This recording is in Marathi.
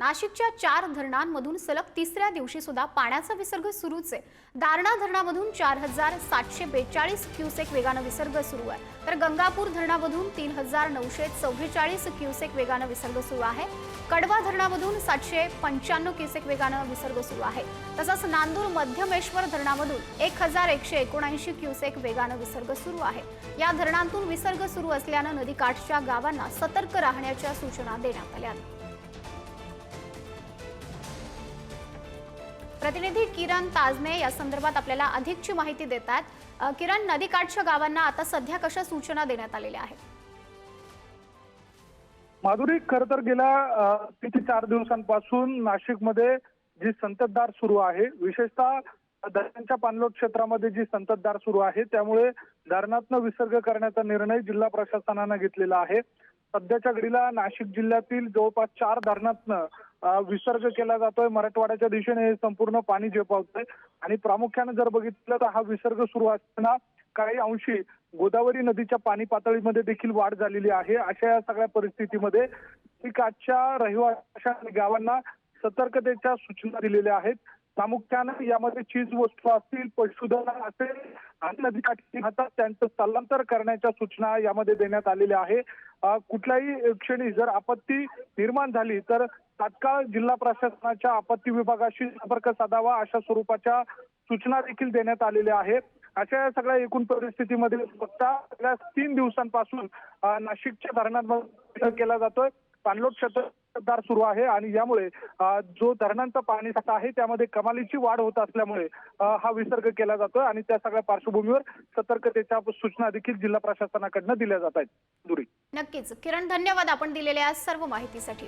नाशिकच्या चार धरणांमधून सलग तिसऱ्या दिवशी सुद्धा पाण्याचा विसर्ग सुरूच आहे. दारणा धरणामधून चार हजार सातशे बेचाळीस क्युसेक वेगानं विसर्ग सुरू आहे. तर गंगापूर धरणामधून तीन हजार नऊशे चव्वेचाळीस क्युसेक वेगानं विसर्ग सुरू आहे. कडवा धरणामधून सातशे पंच्याण्णव क्युसेक वेगानं विसर्ग सुरू आहे. तसंच नांदूर मध्यमेश्वर धरणामधून एक हजार एकशे एकोणऐंशी क्युसेक वेगानं विसर्ग सुरू आहे. या धरणांतून विसर्ग सुरू असल्यानं नदीकाठच्या गावांना सतर्क राहण्याच्या सूचना देण्यात आल्या प्रतिनिधी किरण ताजने या संदर्भात आपल्याला अधिकची माहिती देतात अ, किरण नदीकाठच्या गावांना आता सध्या कशा सूचना देण्यात आलेल्या आहेत? माधुरी खर तर गेल्या तीन ते चार दिवसांपासून नाशिकमध्ये जी संततधार सुरू आहे विशेषतः धरणांच्या पाणलोट क्षेत्रामध्ये जी संततधार सुरू आहे त्यामुळे धरणातनं विसर्ग करण्याचा निर्णय जिल्हा प्रशासनानं घेतलेला आहे. सध्याच्या घडीला नाशिक जिल्ह्यातील जवळपास चार धरणातनं विसर्ग केला जातोय. मराठवाड्याच्या दिशेने संपूर्ण पाणी झेपावतोय. आणि प्रामुख्याने जर बघितलं तर हा विसर्ग सुरू असताना काही अंशी गोदावरी नदीच्या पाणी पातळीमध्ये देखील वाढ झालेली आहे. अशा या सगळ्या परिस्थितीमध्ये आजच्या रहिवाशा आणि गावांना सतर्कतेच्या सूचना दिलेल्या आहेत. प्रामुख्यानं यामध्ये चीज वस्तू असतील पशुधन असेल आणि अधिकारी राहतात त्यांचं स्थलांतर करण्याच्या सूचना यामध्ये देण्यात आलेल्या आहे कुठल्याही क्षणी जर आपत्ती निर्माण झाली तर तात्काळ जिल्हा प्रशासनाच्या आपत्ती विभागाशी संपर्क साधावा अशा स्वरूपाच्या सूचना देखील देण्यात आलेल्या आहेत. अशा या सगळ्या एकूण परिस्थितीमध्ये बघता तीन दिवसांपासून नाशिकच्या धरणात केला जातोय. पाणलोट क्षेत्रदार सुरू आहे आणि यामुळे जो धरणांचा पाणी साठा आहे त्यामध्ये कमालीची वाढ होत असल्यामुळे हा विसर्ग केला जातोय आणि त्या सगळ्या पार्श्वभूमीवर सतर्कतेच्या सूचना देखील जिल्हा प्रशासनाकडनं दिल्या जात आहेत. दुरी नक्कीच. किरण धन्यवाद आपण दिलेल्या सर्व माहितीसाठी.